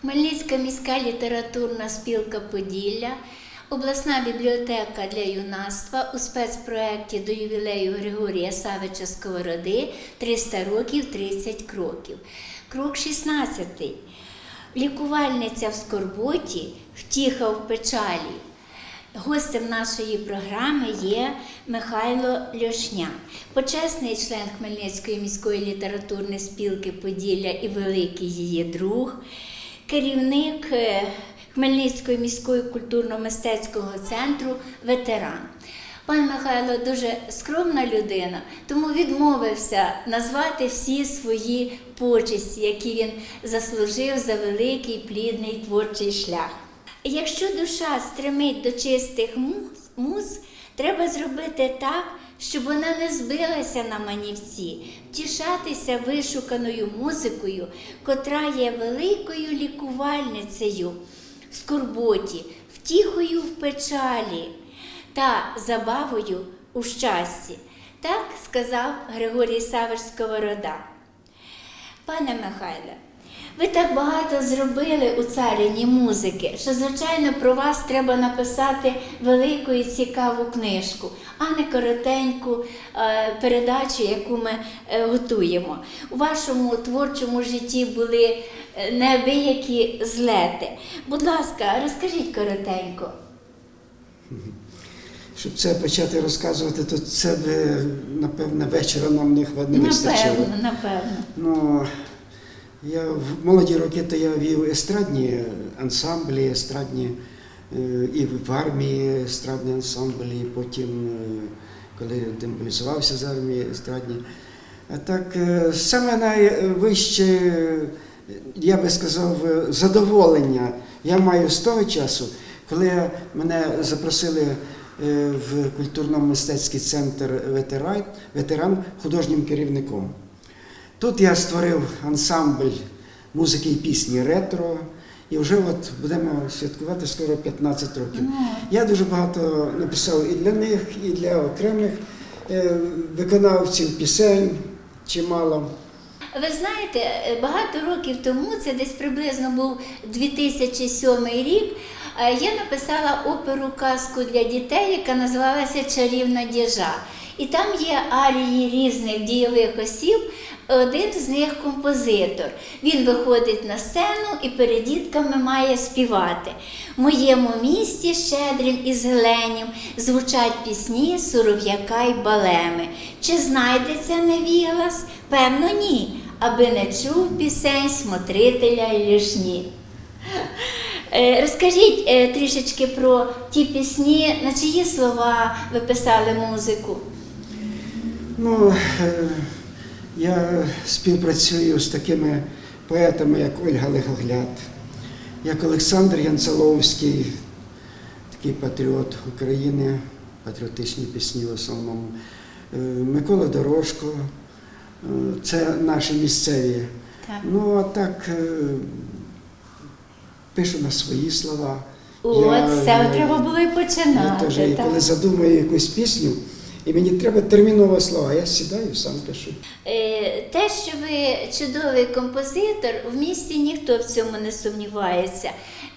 Хмельницька міська літературна спілка Поділля, обласна бібліотека для юнацтва у спецпроекті до ювілею Григорія Савича Сковороди 300 років 30 кроків. Крок 16. Лікувальниця в скорботі, втіха в печалі. Гостем нашої програми є Михайло Льошня, почесний член Хмельницької міської літературної спілки Поділля і великий її друг, керівник е, Хмельницької міської культурно-мистецького центру ветеран. Пан Михайло дуже скромна людина, тому відмовився назвати всі свої почесті, які він заслужив за великий плідний творчий шлях. Якщо душа стремить до чистих муз, треба зробити так, щоб вона не збилася на манівці, втішатися вишуканою музикою, котра є великою лікувальницею в скорботі, втіхою в печалі та забавою у щасті. Так сказав Григорій Савиш Сковорода. Пане Михайле, ви так багато зробили у царині музики, що, звичайно, про вас треба написати велику і цікаву книжку, а не коротеньку е, передачу, яку ми е, готуємо. У вашому творчому житті були е, неабиякі злети. Будь ласка, розкажіть коротенько. Щоб це почати розказувати, то це напевне, вечора нам не вистачило. Напевно, напевно. Ну, я в молоді роки то я вів естрадні ансамблі, естрадні е, і в армії естрадні ансамблі, потім, е, коли демобілізувався з армії естрадні. А так, е, саме найвище, я би сказав, задоволення я маю з того часу, коли мене запросили в культурно-мистецький центр ветеран, ветеран художнім керівником. Тут я створив ансамбль музики і пісні ретро, і вже от будемо святкувати скоро 15 років. Я дуже багато написав і для них, і для окремих е, виконавців пісень чимало. Ви знаєте, е, багато років тому, це десь приблизно був 2007 рік, е, я написала оперу казку для дітей, яка називалася Чарівна діжа. І там є арії різних дійових осіб. Один з них композитор. Він виходить на сцену і перед дітками має співати. В моєму місті щедрим і зеленім звучать пісні суров'яка й балеми. Чи знайдеться невіглас? Певно, ні, аби не чув пісень смотрителя й лішні. Е, Розкажіть е, трішечки про ті пісні, на чиї слова ви писали музику. Ну, е, я співпрацюю з такими поетами, як Ольга Легогляд, як Олександр Янцеловський, такий патріот України, патріотичні пісні в основному, е, Микола Дорожко, е, це наші місцеві. Так. Ну, а так пишу на свої слова. От, Я, з цього е, треба було і я починати. теж, і коли задумаю якусь пісню, і мені треба терміново слова, я сідаю, сам пишу. Е, Те, що ви чудовий композитор, в місті ніхто в цьому не сумнівається.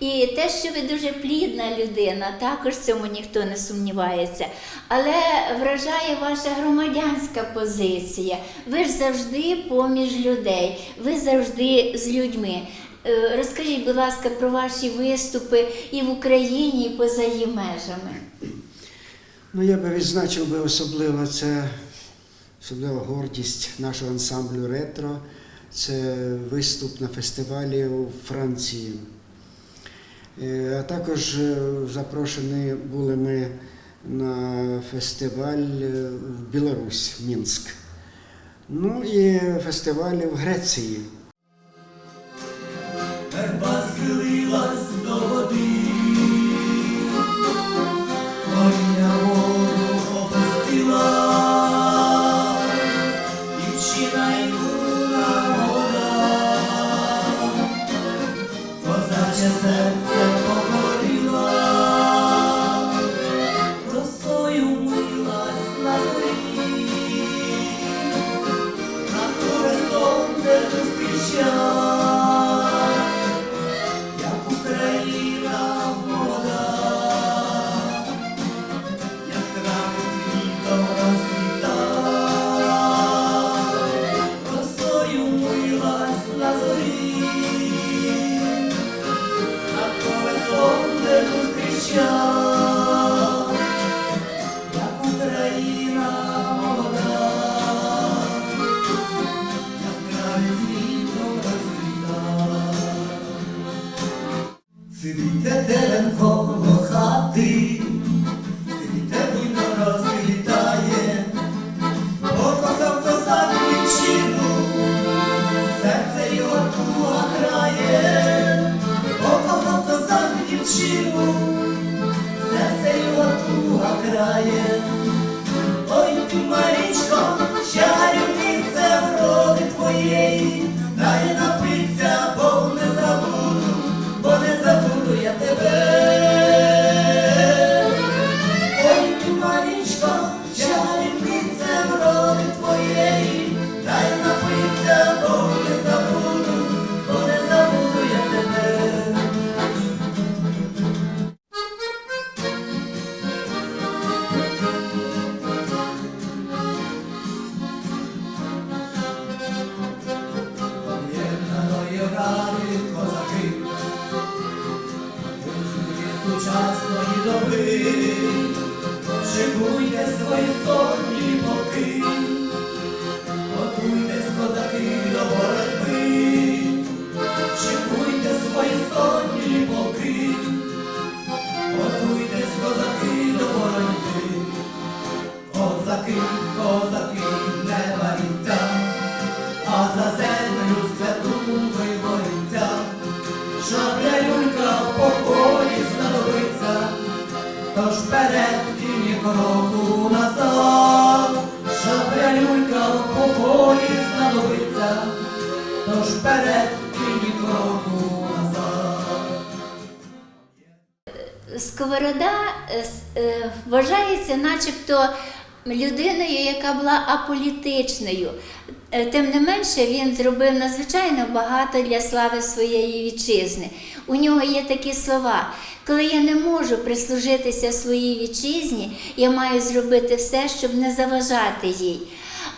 І те, що ви дуже плідна людина, також в цьому ніхто не сумнівається. Але вражає ваша громадянська позиція. Ви ж завжди поміж людей, ви завжди з людьми. Е, Розкажіть, будь ласка, про ваші виступи і в Україні, і поза її межами. Ну, я би відзначив би особливо це особлива гордість нашого ансамблю ретро. Це виступ на фестивалі у Франції. Е, А також е, запрошені були ми на фестиваль е, в Білорусь, Мінськ. Ну і фестивалі в Греції. Верба Цвіте терен коло хати, цвіте буйно розлітає, покохав козак вічину, серце його туга грає, покохав козак дівчину, серце його туга грає, ой ти, Марічко, чарівниця вроди твоє. Чекуйте свої сотні, боки, готуйте складаки до боротьби, чекуйте свої сотні, боки, готуйте складаки до боротьби, козаки, козаки. Вперед і ні кроку назад, шабля люлька в покої знадобиться, тож вперед і ні кроку назад. Сковорода е, е, вважається начебто людиною, яка була аполітичною. Е, Тим не менше, він зробив надзвичайно багато для слави своєї вітчизни. У нього є такі слова: коли я не можу прислужитися своїй вітчизні, я маю зробити все, щоб не заважати їй.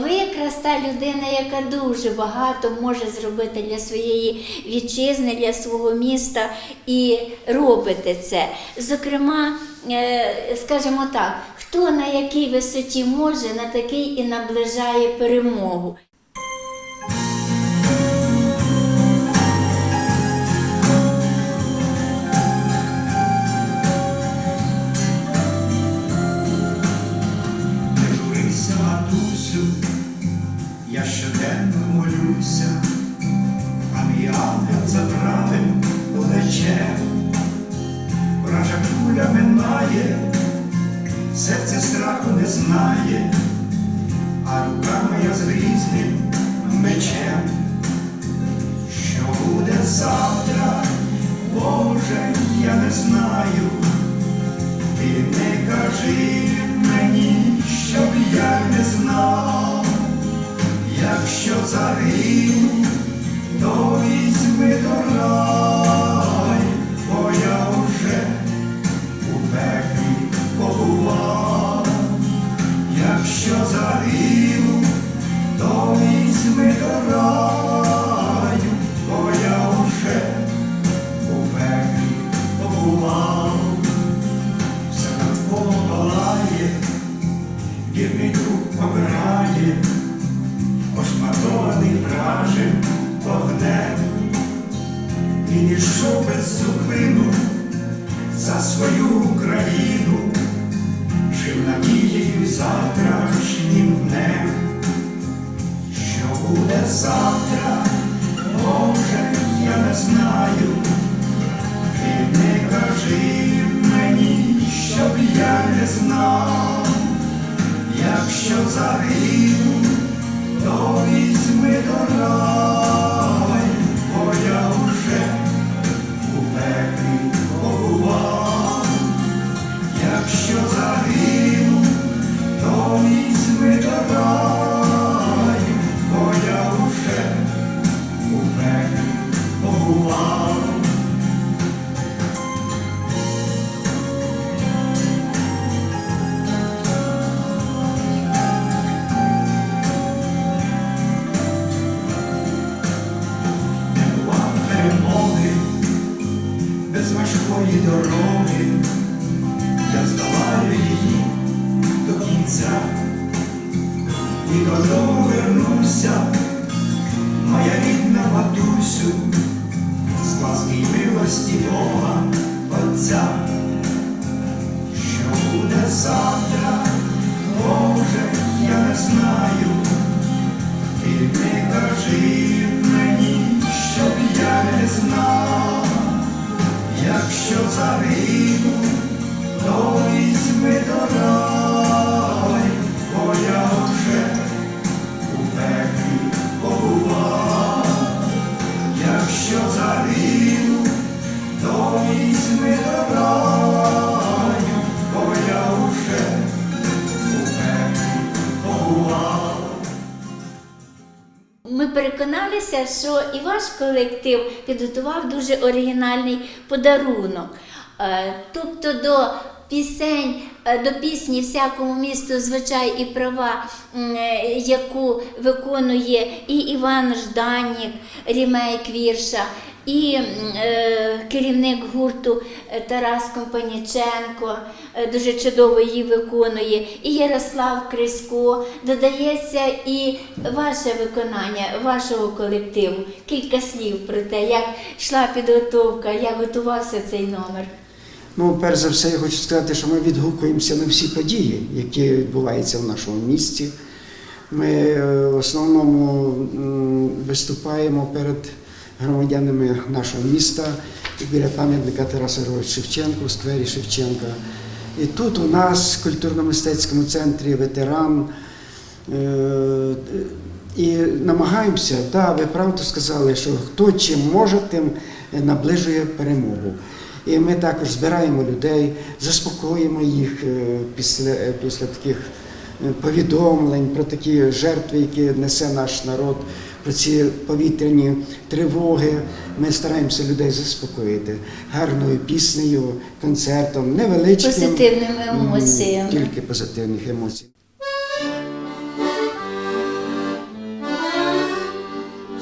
Ви якраз та людина, яка дуже багато може зробити для своєї вітчизни, для свого міста і робите це. Зокрема, е, скажімо так, хто на якій висоті може, на такий і наближає перемогу. Минає, серце страху не знає, а рука моя з грізним мечем. Що буде завтра, Боже, я не знаю. Ти не кажи мені, щоб я не знав, якщо загину, він ішов без зупину за свою Україну, жив надією завтрашнім днем, що буде завтра, Боже, я не знаю. Ти не кажи мені, щоб я не знав, якщо загину, the road. Ми переконалися, що і ваш колектив підготував дуже оригінальний подарунок. Е, Тобто до пісень, е, до пісні всякому місту звичай і права, е, яку виконує і Іван Жданік, рімейк вірша, і керівник гурту Тарас Компаніченко дуже чудово її виконує, і Ярослав Крисько. Додається і ваше виконання, вашого колективу. Кілька слів про те, як йшла підготовка, як готувався цей номер. Ну, перш за все, я хочу сказати, що ми відгукуємося на всі події, які відбуваються в нашому місті. Ми е, в основному виступаємо перед громадянами нашого міста біля пам'ятника Тараса Григоровича Шевченка у сквері Шевченка. І тут у нас в культурно-мистецькому центрі ветеран. Е, І намагаємося, так, ви правду сказали, що хто чим може, тим наближує перемогу. І ми також збираємо людей, заспокоїмо їх е, після, е, після таких е, повідомлень про такі жертви, які несе наш народ, про ці повітряні тривоги. Ми стараємося людей заспокоїти гарною піснею, концертом, невеличким. Позитивними емоціями. Тільки позитивних емоцій.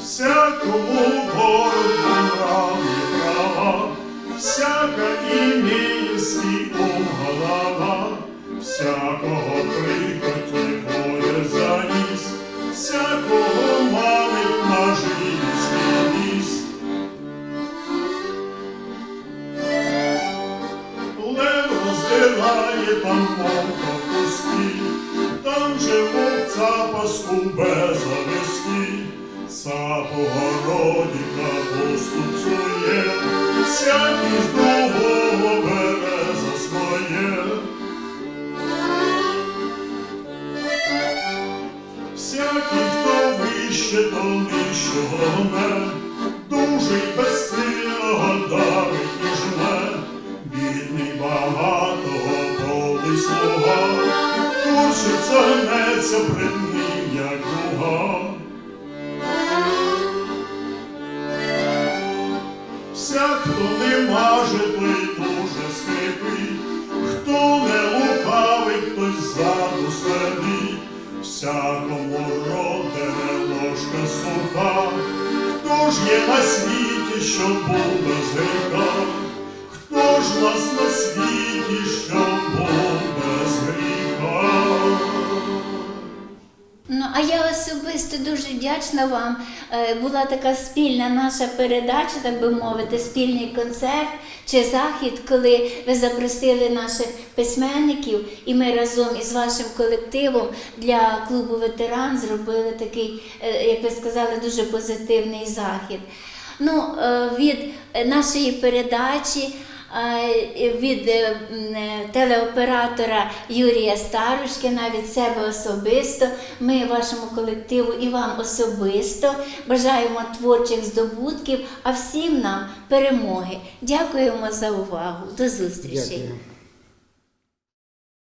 Всякому права, всяка имеє свій голова, всякого прихоті боє заніс, всякого манить на свій ніс. Лев роздирає там мовка куски, там же вовця без зависки, сап у городі капусту вище, то нижчого не, дуже безсильного давить і жме, бідний багатого полий слуга, Курчиться гнеться пред ним, як дуга. Всяк, хто не маже, той дуже скрипить, хто не лукавить, той ззаду сидить, всякому родине ложка суха, хто ж є на світі, що був без гріха, хто ж нас на світі, а я особисто дуже вдячна вам. Е, Була така спільна наша передача, так би мовити, спільний концерт чи захід, коли ви запросили наших письменників, і ми разом із вашим колективом для клубу ветеран зробили такий, е, як ви сказали, дуже позитивний захід. Ну, е, від нашої передачі. Від е, е, телеоператора Юрія Старушкіна, від себе особисто, ми вашому колективу і вам особисто бажаємо творчих здобутків, а всім нам перемоги. Дякуємо за увагу. До зустрічі. Дякую.